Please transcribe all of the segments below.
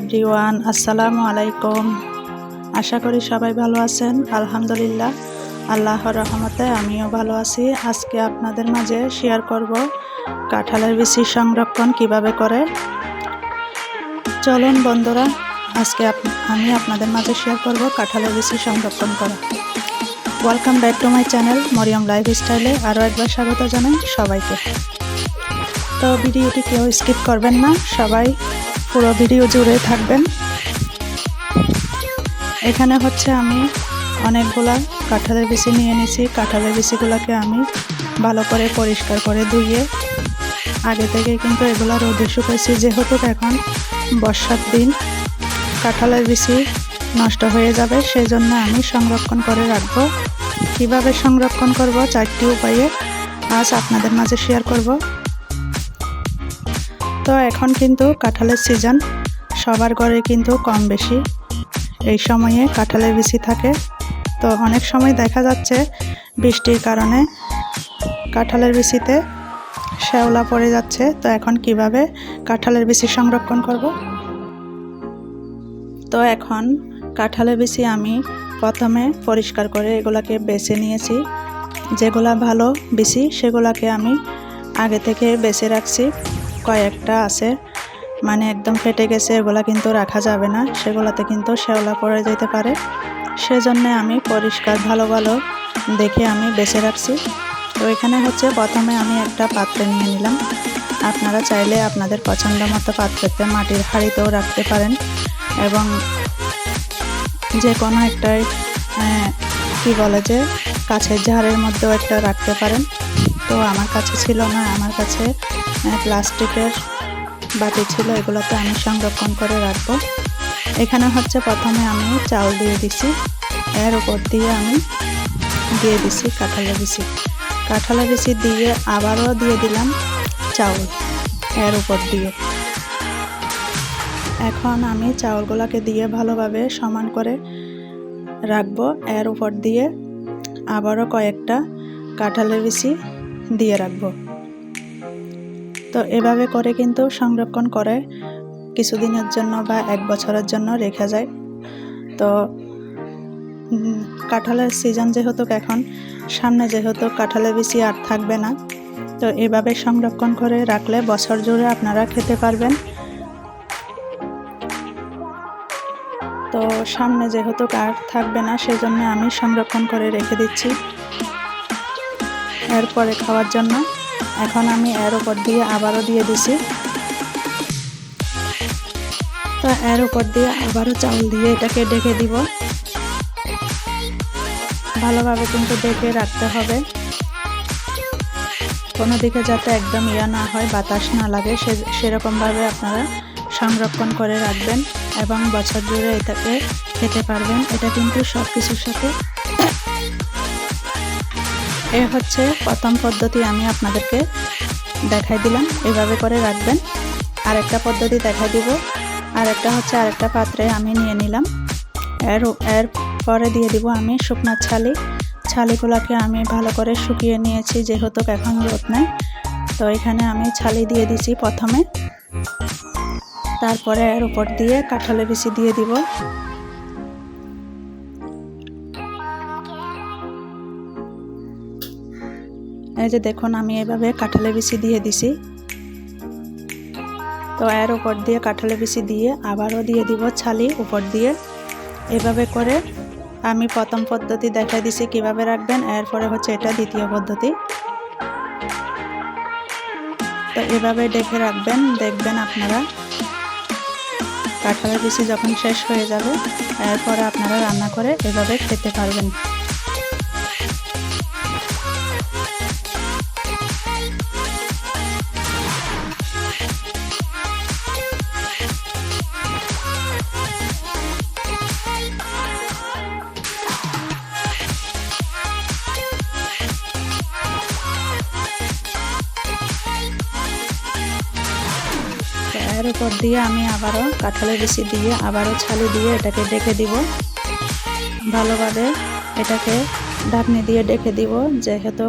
Everyone, আসসালামু আলাইকুম। আশা করি সবাই ভালো আছেন। আলহামদুলিল্লাহ, আল্লাহর রহমতে আমিও ভালো আছি। আজকে আপনাদের মাঝে শেয়ার করব কাঁঠালের বিচি সংরক্ষণ কীভাবে করে। চলুন বন্ধুরা, আজকে আমি আপনাদের মাঝে শেয়ার করব কাঁঠালের বিচি সংরক্ষণ করা। Welcome back to my channel Mariyam life স্টাইলে আরও একবার স্বাগত জানাই সবাইকে। তো ভিডিওটি কেউ স্কিপ করবেন না, সবাই পুরো ভিডিও জুড়ে থাকবেন। এখানে হচ্ছে আমি অনেকগুলা কাঁঠালের বিচি নিয়ে নিয়েছি কাঁঠালের বিচিগুলোকে আমি ভালো করে পরিষ্কার করে ধুয়ে আগে থেকে কিন্তু এগুলো রোদে শুকাইছি। যেহেতু এখন বর্ষার দিন, কাঁঠালের বিচি নষ্ট হয়ে যাবে সেই জন্য আমি সংরক্ষণ করে রাখব। কীভাবে সংরক্ষণ করব? চারটি উপায়ে আজ আপনাদের মাঝে শেয়ার করব। তো এখন কিন্তু কাঁঠালের সিজন সবার ঘরে কিন্তু কম বেশি। এই সময়ে কাঁঠালের বিচি থাকে। তো অনেক সময় দেখা যাচ্ছে বৃষ্টির কারণে কাঁঠালের বিচিতে শ্যাওলা পড়ে যাচ্ছে। তো এখন কীভাবে কাঁঠালের বিচি সংরক্ষণ করব? তো এখন কাঁঠালের বিচি আমি প্রথমে পরিষ্কার করে এগুলাকে বেছে নিয়েছি। যেগুলা ভালো বিচি সেগুলাকে আমি আগে থেকে বেছে রাখছি। কয়েকটা আছে। মানে একদম ফেটে গেছে, এগুলা কিন্তু রাখা যাবে না। সেগুলাতে কিন্তু শ্যাওলা পড়ে যেতে পারে। সেজন্য আমি পরিষ্কার, ভালো ভালো দেখে আমি বেছে রাখছি। তো এখানে হচ্ছে প্রথমে আমি একটা পাত্রে নিয়ে নিলাম। আপনারা চাইলে আপনাদের পছন্দ মতো পাত্রতে মাটির হাঁড়িতেও রাখতে পারেন এবং যে কোনো একটাই কি বলে যে, কাছের ঝাড়ের মধ্যেও একটা রাখতে পারেন। তো আমার কাছে ছিল না, আমার কাছে প্লাস্টিকের বাটি ছিল, এগুলোতে আমি সংরক্ষণ করে রাখব। এখানে হচ্ছে প্রথমে আমি চাউল দিয়ে দিছি। এর উপর দিয়ে আমি দিয়ে দিছি কাঁঠালের বিচি কাঁঠালের বিচি দিয়ে আবারও দিয়ে দিলাম চাউল এর উপর দিয়ে। এখন আমি চাউলগুলোকে দিয়ে ভালোভাবে সমান করে রাখব। এর উপর দিয়ে আবারও কয়েকটা কাঁঠালের বিচি দিয়ে রাখব। তো এভাবে করে কিন্তু সংরক্ষণ করে কিছুদিনের জন্য বা এক বছরের জন্য রেখে যায়। তো কাঁঠালের সিজন যেহেতু এখন, সামনে যেহেতু কাঁঠালের বেশি আর থাকবে না, তো এভাবে সংরক্ষণ করে রাখলে বছর জুড়ে আপনারা খেতে পারবেন। তো সামনে যেহেতু আর থাকবে না, সেজন্য আমি সংরক্ষণ করে রেখে দিচ্ছি। এরপরে খাওয়ার জন্য এখন আমি এর উপর দিয়ে আবারও দিয়ে দিছি। তো এর উপর দিয়ে আবারও চাউল দিয়ে এটাকে ডেকে দিব। ভালোভাবে কিন্তু ডেকে রাখতে হবে। কোনো দিকে যাতে একদম ইয়া না হয়, বাতাস না লাগে, সে সেরকমভাবে আপনারা সংরক্ষণ করে রাখবেন এবং বছর জুড়ে এটাকে খেতে পারবেন। এটা কিন্তু সব কিছুর সাথে এ হচ্ছে প্রথম পদ্ধতি আমি আপনাদেরকে দেখাই দিলাম। এভাবে করে রাখবেন। আর একটা পদ্ধতি দেখাই দিব। আর একটা হচ্ছে আরেকটা পাত্রে আমি নিয়ে নিলাম। এর এর পরে দিয়ে দিব আমি শুকনার ছালি। ছালিগুলোকে আমি ভালো করে শুকিয়ে নিয়েছি, যেহেতু এখন রোদ নেই। তো এখানে আমি ছালি দিয়ে দিছি প্রথমে। তারপরে এর উপর দিয়ে কাঁঠালের বিচি দিয়ে দিব। এই যে দেখুন, আমি এভাবে কাঁঠালের বিচি দিয়ে দিছি। তো এর উপর দিয়ে কাঁঠালের বিচি দিয়ে আবারও দিয়ে দিব ছালি উপর দিয়ে। এভাবে করে আমি প্রথম পদ্ধতি দেখাই দিছি, কীভাবে রাখবেন, এরপরে হচ্ছে এটা দ্বিতীয় পদ্ধতি। তো এভাবে ডেকে রাখবেন, দেখবেন আপনারা কাঁঠালের বিচি যখন শেষ হয়ে যাবে, এরপরে আপনারা রান্না করে এভাবে খেতে পারবেন। এর উপর দিয়ে আমি আবারও কাঁঠালের বেশি দিয়ে আবারও ছালু দিয়ে এটাকে ডেকে দিব। ভালোভাবে এটাকে ঢাকনি দিয়ে ডেকে দিব, যেহেতু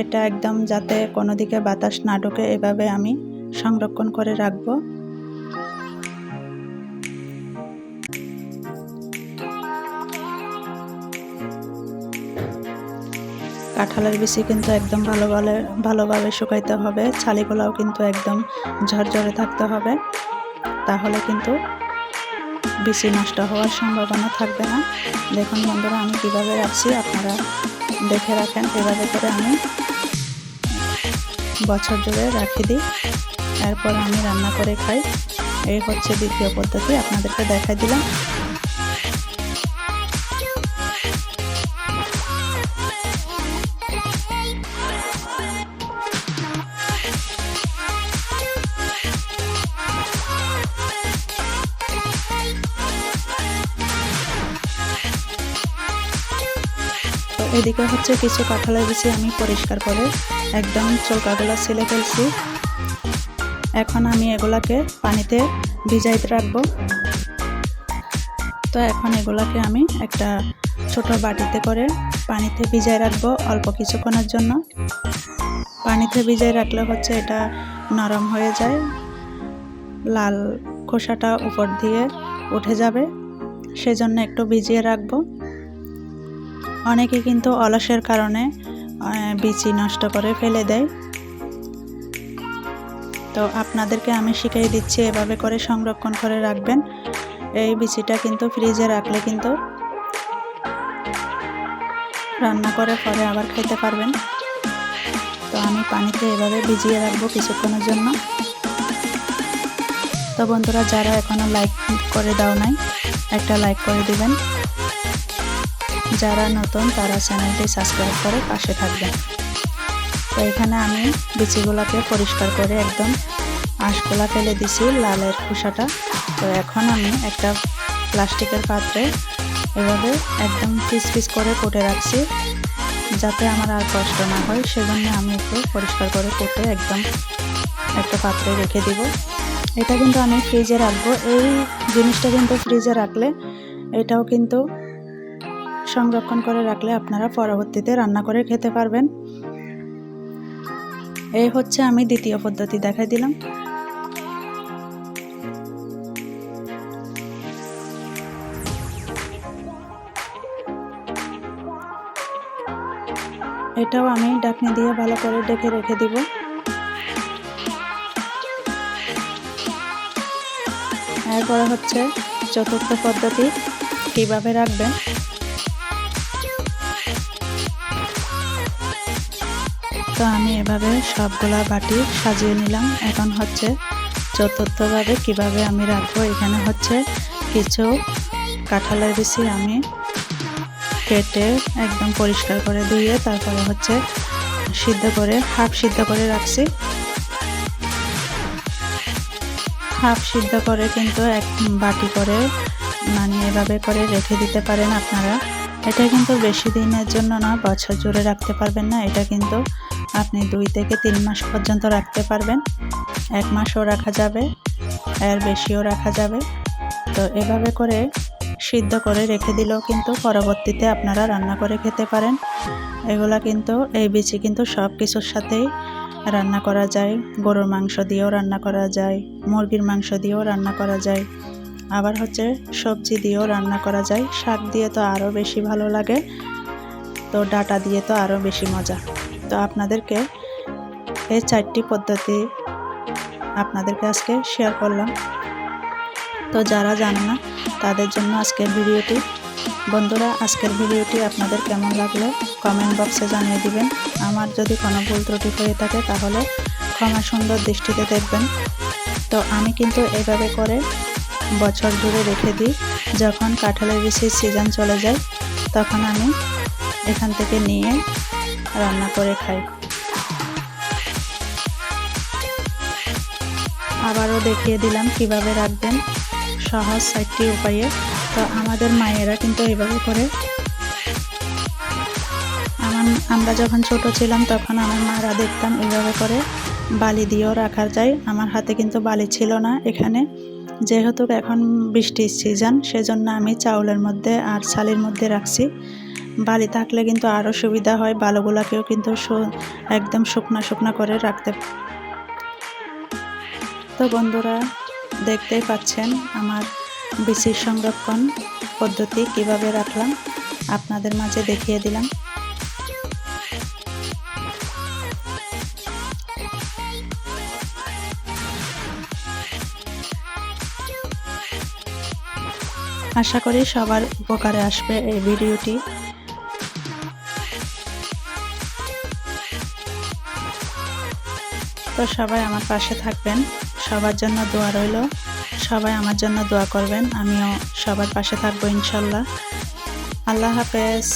এটা একদম যাতে কোনো দিকে বাতাস না ঢোকে, এভাবে আমি সংরক্ষণ করে রাখব। কাঁঠালের বিচি কিন্তু একদম ভালো ভালো ভালোভাবে শুকাইতে হবে। ছালিগুলাও কিন্তু একদম ঝরঝরে থাকতে হবে। তাহলে কিন্তু বেশি নষ্ট হওয়ার সম্ভাবনা থাকবে না। দেখুন বন্ধুরা, আমি কীভাবে রাখছি, আপনারা দেখে রাখেন, এভাবে করে আমি বছর জুড়ে রাখি দিই। এরপর আমি রান্না করে খাই। এই হচ্ছে দ্বিতীয় পদ্ধতি, আপনাদেরকে দেখাই দিলাম। এদিকে হচ্ছে কিছু কাঁঠালের বিচি আমি পরিষ্কার করে। একদম চৌকাগুলো ছিলে ফেলছি। এখন আমি এগুলাকে পানিতে ভিজাইতে রাখব। তো এখন এগুলাকে আমি একটা ছোট বাটিতে করে পানিতে ভিজাই রাখব অল্প কিছুক্ষণের জন্য। পানিতে ভিজাই রাখলে হচ্ছে এটা নরম হয়ে যায়। লাল খোসাটা উপর দিয়ে উঠে যাবে। সেজন্য একটু ভিজিয়ে রাখব। অনেকে কিন্তু অলসের কারণে বিচি নষ্ট করে ফেলে দেয়। তো আপনাদেরকে আমি শিখিয়ে দিচ্ছি এভাবে করে সংরক্ষণ করে রাখবেন। এই বিচিটা কিন্তু ফ্রিজে রাখলে কিন্তু রান্না করে পরে আবার খেতে পারবেন। তো আমি পানিতে এভাবে ভিজিয়ে রাখব কিছুক্ষণের জন্য। তো বন্ধুরা, যারা এখনও লাইক করে দাও নাই, একটা লাইক করে দিবেন। যারা নতুন, তারা চ্যানেলটি সাবস্ক্রাইব করে পাশে থাকবেন। তো এখানে আমি বিচিগুলোকে পরিষ্কার করে একদম আঁশগুলা ফেলে দিছি, লালের খোসাটা। তো এখন আমি একটা প্লাস্টিকের পাত্রে এভাবে একদম পিস পিস করে কুটে রাখছি, যাতে আমার আর কষ্ট না হয়। সেজন্য আমি একটু পরিষ্কার করে কুটে একদম একটা পাত্রে রেখে দিব। এটা কিন্তু আমি ফ্রিজে রাখব। এই জিনিসটা কিন্তু ফ্রিজে রাখলে এটাও কিন্তু সংরক্ষণ করে রাখলে আপনারা পরবর্তীতে রান্না করে খেতে পারবেন। এই হচ্ছে আমি দ্বিতীয় পদ্ধতি দেখাই দিলাম। এটাও আমি ডাকনি দিয়ে ভালো করে ডেকে রেখে দিব। এরপরে হচ্ছে চতুর্থ পদ্ধতি, কীভাবে রাখবেন? তো আমি এভাবে সবগুলা বাটি সাজিয়ে নিলাম। এখন হচ্ছে চতুর্থভাবে কীভাবে আমি রাখব, এখানে হচ্ছে কিছু কাঁঠালের বেশি আমি কেটে একদম পরিষ্কার করে ধুয়ে তারপরে হচ্ছে সিদ্ধ করে, হাফ সিদ্ধ করে রাখছি। হাফ সিদ্ধ করে কিন্তু এক বাটি করে মানে এভাবে করে রেখে দিতে পারেন আপনারা। এটা কিন্তু বেশি দিনের জন্য না, বছর জুড়ে রাখতে পারবেন না, এটা কিন্তু আপনি দুই থেকে তিন মাস পর্যন্ত রাখতে পারবেন। এক মাসও রাখা যাবে, এর বেশিও রাখা যাবে। তো এভাবে করে সিদ্ধ করে রেখে দিলেও কিন্তু পরবর্তীতে আপনারা রান্না করে খেতে পারেন। এগুলা কিন্তু, এই বিচি কিন্তু সব কিছুর সাথেই রান্না করা যায়। গরুর মাংস দিয়েও রান্না করা যায়, মুরগির মাংস দিয়েও রান্না করা যায়। আবার হচ্ছে সবজি দিয়েও রান্না করা যায়। শাক দিয়ে তো আরও বেশি ভালো লাগে, তো ডাটা দিয়ে তো আরও বেশি মজা। তো আপনাদেরকে এই চারটি পদ্ধতি আপনাদেরকে আজকে শেয়ার করলাম। তো যারা জানে না, তাদের জন্য আজকের ভিডিওটি। বন্ধুরা, আজকের ভিডিওটি আপনাদের কেমন লাগল? কমেন্ট বক্সে জানিয়ে দিবেন। আমার যদি কোনো ভুল ত্রুটি হয়ে থাকে, তাহলে ক্ষমা সুন্দর দৃষ্টিতে দেখবেন। তো আমি কিন্তু এভাবে করে বছর জুড়ে রেখে দিই। যখন কাঁঠালের বিচির সিজন চলে যায়, তখন আমি এখান থেকে নিয়ে রান্না করে খাই। আবারও দেখিয়ে দিলাম কীভাবে রাখবেন সহজ সাইটটি উপায়ে। তো আমাদের মায়েরা কিন্তু এইভাবে করে। আমার, আমরা যখন ছোট ছিলাম তখন আমার মারা দেখতাম এইভাবে করে বালি দিয়েও রাখা যায়। আমার হাতে কিন্তু বালি ছিল না এখানে। যেহেতু এখন বৃষ্টির সিজন সেজন্য আমি চাউলের মধ্যে আর ছালির মধ্যে রাখছি। বালি থাকলে কিন্তু আরও সুবিধা হয়, বালুগুলাকেও কিন্তু একদম শুকনা শুকনা করে রাখতে। তো বন্ধুরা, দেখতেই পাচ্ছেন আমার বিসি সংরক্ষণ পদ্ধতি কীভাবে রাখলাম, আপনাদের মাঝে দেখিয়ে দিলাম। আশা করি সবার উপকারে আসবে এই ভিডিওটি। তো সবাই আমার পাশে থাকবেন। সবার জন্য দোয়া রইল। সবাই আমার জন্য দোয়া করবেন। আমিও সবার পাশে থাকব ইনশাল্লাহ। আল্লাহ হাফেজ।